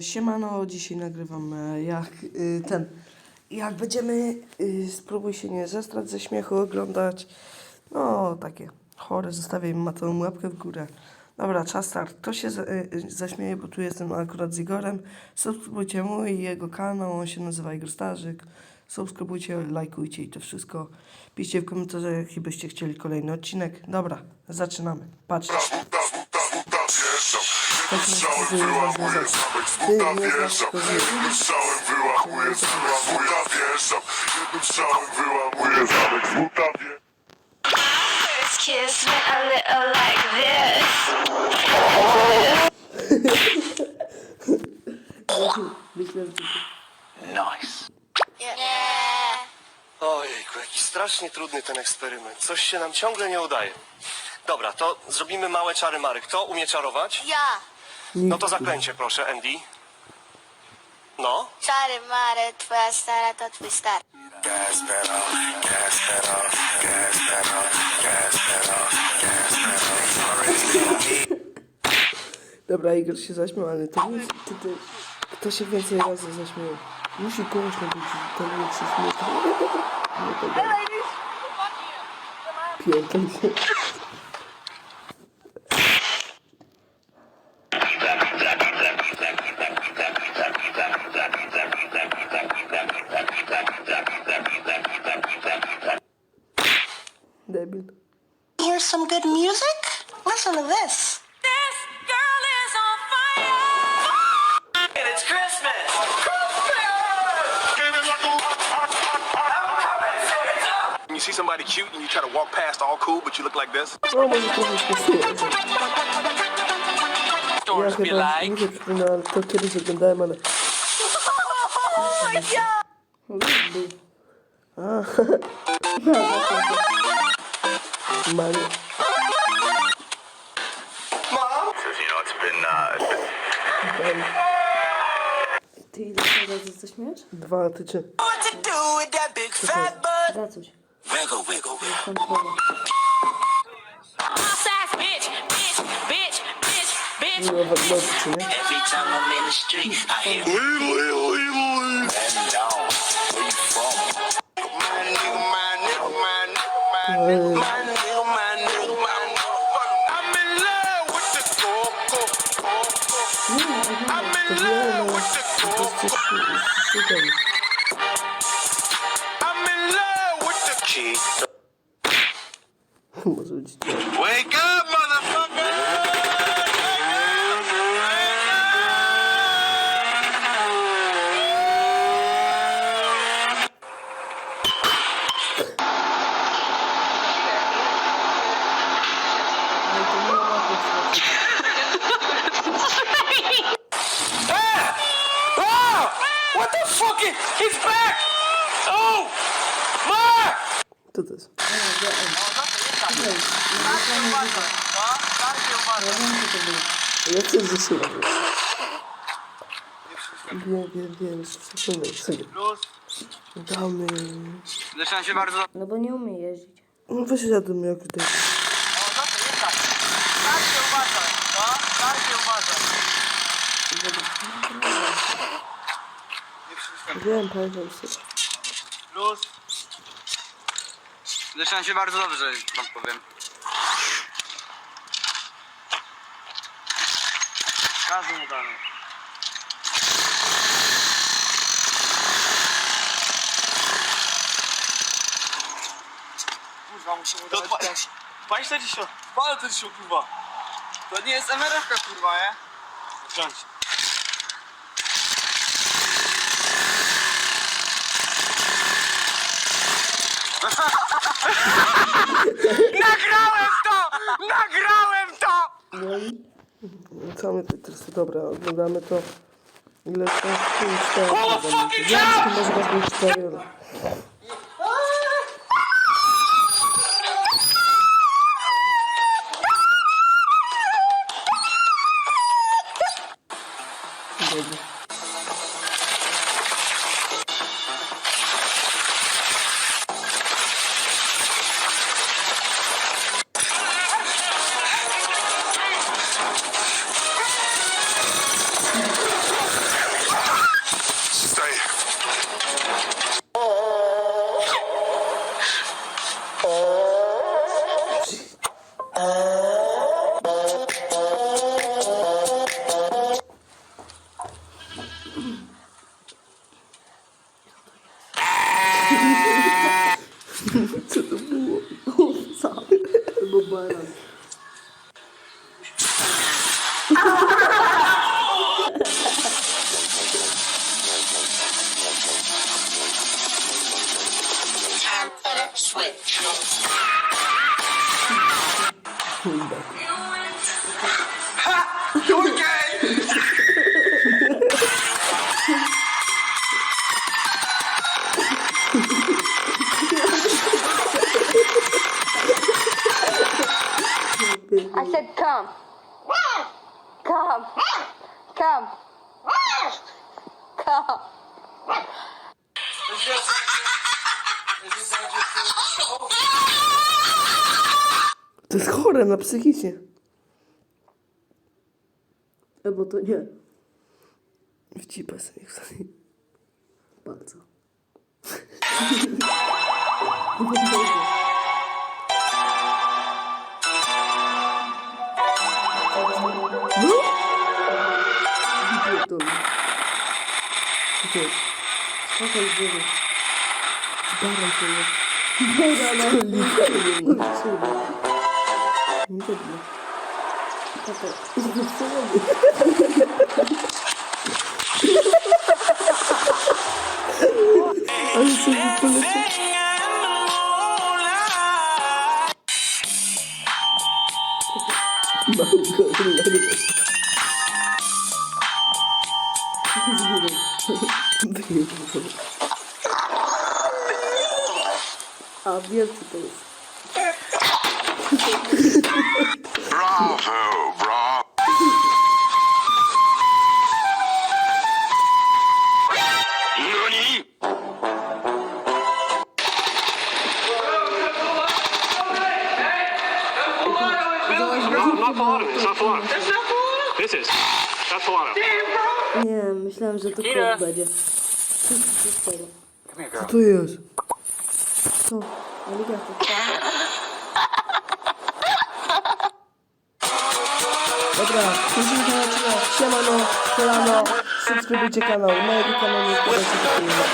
Siemano, dzisiaj nagrywam e, jak y, ten, jak będziemy, y, spróbuj się nie zestrać ze śmiechu, oglądać, no takie chore, zostawię im tą łapkę w górę. Dobra, czas start. Kto się y, zaśmieje, bo tu jestem akurat z Igorem, subskrybujcie mój jego kanał, on się nazywa Igor Starzyk. Subskrybujcie, lajkujcie i to wszystko. Piszcie w komentarzach, jeśli byście chcieli kolejny odcinek. Dobra, zaczynamy. Patrzcie. Jednym Jednym First kiss a little like this. Strasznie trudny ten eksperyment. Coś się nam ciągle nie udaje. Dobra, to zrobimy małe czary mary. Kto umie czarować? Ja, No to zaklęcie, proszę, Andy. No. czary mary, twoja stara to twój stary. Dobra, Igor się zaśmiał, ale to nie to, to, Kto się więcej razy zaśmiał? Musi głośno być, to nie śmieje. Nie to dalej. Pierdol see somebody cute and you try to walk past all cool, but you look like this? Stores be like. на квартирі заглядає мене. Мене. Ты или когда заснешь? Два, to that. Wiggle, wiggle, wiggle. Kontrola. Boss ass bitch, bitch, bitch, bitch, bitch. Miło was nocy, czy nie? Every time I'm in the street, I hear Man down, where you from? My nigga, my nigga, my nigga, my Eee, My nigga, my nigga, my nigga. I'm in love with the coco, coco. I'm in love with the to coco. Wake up, motherfucker! What the fuck? He's back! Oh! Co to jest? Ja chcę zasyłać. Wiem, wiem, wiem, przesunę sobie. Damy. Zresztą się bardzo No bo nie umie jeździć. No wysiadłem jak tutaj. Wiem, pamiętam sobie. plus. Zresztą się bardzo dobrze, wam powiem. Gazu mu damy. Kurwa, musimy dać też. Palisz to dzisiaj? Palę to dzisiaj, kurwa. To nie jest MRF-ka, kurwa, nie? Wziąć. Nagrałem to! Nagrałem to! No i co my tutaj teraz? Dobra, oglądamy to. Ile to? 5, 4, Ja to może was być 4, ale... Це не було. Сам. Бабара. Switch. You're gay! I said come. Come. Come. Come. To jest chore na psychicznie. Albo to nie. Wcipę sobie niech sobie. Bardzo. No? Pierdolę. Co to jest? Czekaj, żywy. Baran to jest. Dobra, no. Nie Ne dedi? Kaka. Ay çocuklar. Abi yapıyoruz. NANI? Nie, myślałem, że to kot będzie. Co to jest tego? Co to jest? Co? Aligator. Dobra, kończymy ten odcinek. Siemano, kolano, subskrybujcie kanał. Mojego kanału nie podajcie.